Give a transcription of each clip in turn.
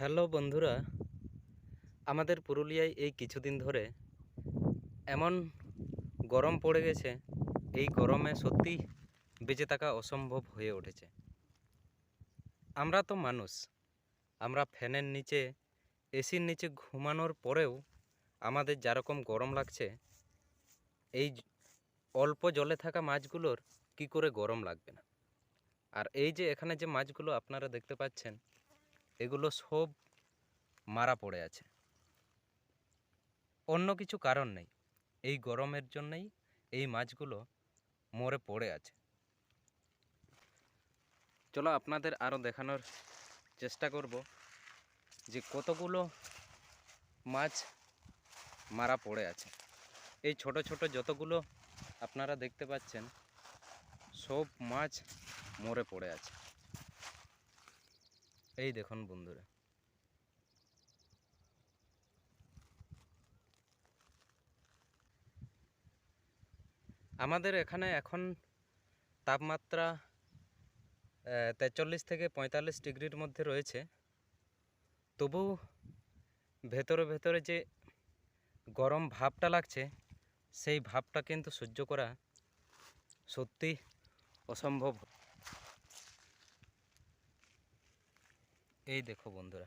Hello বন্ধুরা, আমাদের পুরুলিয়ায় এই কিছুদিন ধরে এমন গরম পড়ে গেছে, এই গরমে সত্যি বেঁচে থাকা অসম্ভব হয়ে উঠেছে। আমরা তো মানুষ, আমরা ফ্যানের নিচে, এসির নিচে ঘুমানোর পরেও আমাদের যারকম গরম লাগছে, এই অল্প জলে থাকা মাছগুলোর কি করে গরম লাগবে না? আর এই যে এখানে যে মাছগুলো আপনারা দেখতে পাচ্ছেন এগুলো সব মারা পড়ে আছে। অন্য কিছু কারণ নেই। এই গরমের জন্যই এই মাছগুলো মরে পড়ে আছে। চলো আপনাদের আরও দেখানোর চেষ্টা করব যে কতগুলো মাছ মারা পড়ে আছে। এই ছোট ছোট যতগুলো আপনারা দেখতে পাচ্ছেন, সব মাছ মরে পড়ে আছে। এই দেখুন বন্ধুরা। আমাদের এখানে এখন তাপমাত্রা তেচল্লিশ থেকে পঁয়তাল্লিশ ডিগ্রির মধ্যে রয়েছে। তবু ভেতরে ভেতরে যে গরম ভাবটা লাগছে, সেই ভাবটা কিন্তু সহ্য করা সত্যি অসম্ভব। এই দেখো বন্ধুরা,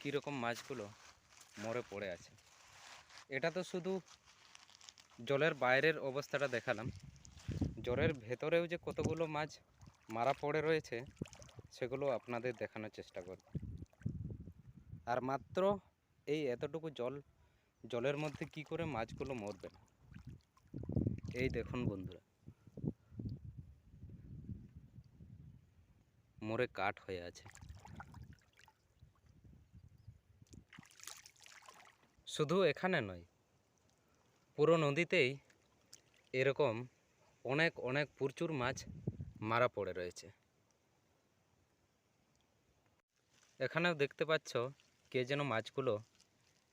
কীরকম মাছগুলো মরে পড়ে আছে। এটা তো শুধু জলের বাইরের অবস্থাটা দেখালাম। জলের ভেতরেও যে কতগুলো মাছ মারা পড়ে রয়েছে, সেগুলো আপনাদের দেখানোর চেষ্টা করব। আর মাত্র এই এতটুকু জল, জলের মধ্যে কি করে মাছগুলো মরবে? না এই দেখুন বন্ধুরা। মরে কাঠ হয়ে আছে। শুধু এখানে নয়, পুরো নদীতেই এরকম অনেক অনেক প্রচুর মাছ মারা পড়ে রয়েছে। এখানেও দেখতে পাচ্ছ কে যেন মাছগুলো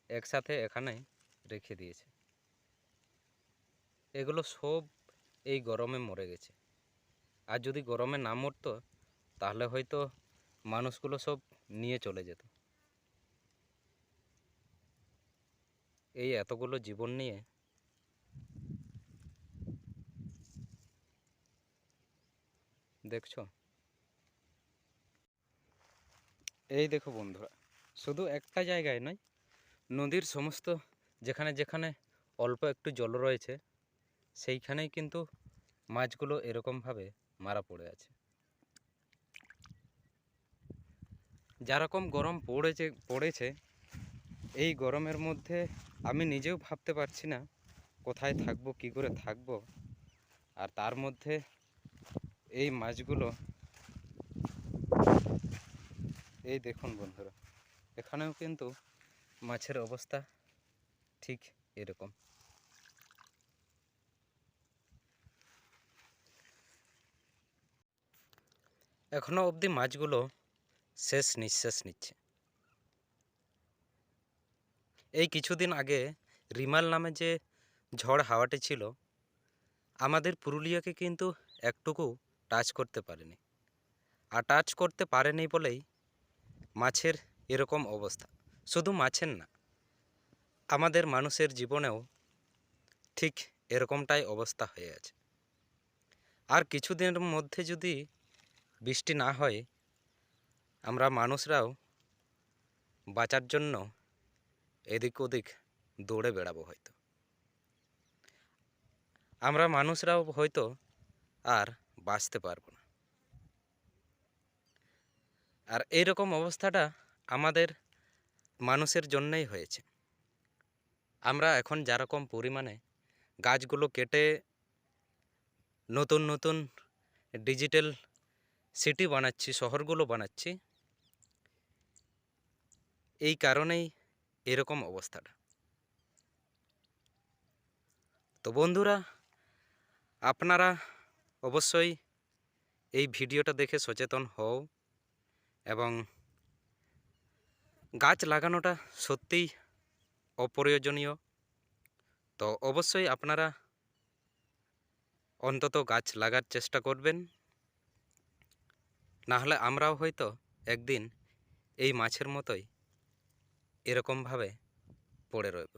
একসাথে এখানে রেখে দিয়েছে। এগুলো সব এই গরমে মরে গেছে। আর যদি গরমে না মরতো তাহলে হয়তো মানুষগুলো সব নিয়ে চলে যেত। এই এতগুলো জীবন নিয়ে দেখছ? এই দেখো বন্ধুরা, শুধু একটা জায়গায় নয়, নদীর সমস্ত যেখানে যেখানে অল্প একটু জল রয়েছে, সেইখানেই কিন্তু মাছগুলো এরকমভাবে মারা পড়ে আছে। যেরকম গরম পড়েছে পড়েছে, এই গরমের মধ্যে আমি নিজেও ভাবতে পারছি না কোথায় থাকব, কি করে থাকব। আর তার মধ্যে এই মাছগুলো, এই দেখুন বন্ধুরা, এখানেও কিন্তু মাছের অবস্থা ঠিক এরকম। এখনও অবধি মাছগুলো শেষ নিঃশ্বাস নিচ্ছে। এই কিছুদিন আগে রিমাল নামে যে ঝড় হাওয়াটি ছিল, আমাদের পুরুলিয়াকে কিন্তু একটুকু টাচ করতে পারেনি। আর টাচ করতে পারেনি বলেই মাছের এরকম অবস্থা। শুধু মাছের না, আমাদের মানুষের জীবনেও ঠিক এরকমটাই অবস্থা হয়ে আছে। আর কিছুদিনের মধ্যে যদি বৃষ্টি না হয় আমরা মানুষরাও বাঁচার জন্য এদিক ওদিক দৌড়ে বেড়াবো হয়তো। আমরা মানুষরাও হয়তো আর বাঁচতে পারব না। আর এইরকম অবস্থাটা আমাদের মানুষের জন্যই হয়েছে। আমরা এখন যেরকম পরিমাণে গাছগুলো কেটে নতুন নতুন ডিজিটাল সিটি বানাচ্ছি, শহরগুলো বানাচ্ছি এই কারণেই এরকম অবস্থাটা। তো বন্ধুরা, আপনারা অবশ্যই এই ভিডিওটা দেখে সচেতন হও এবং গাছ লাগানোটা সত্যিই অপ্রয়োজনীয়। তো অবশ্যই আপনারা অন্তত গাছ লাগার চেষ্টা করবেন। না হলে আমরাও হয়তো একদিন এই মাছের মতোই এরকমভাবে পড়ে রইব।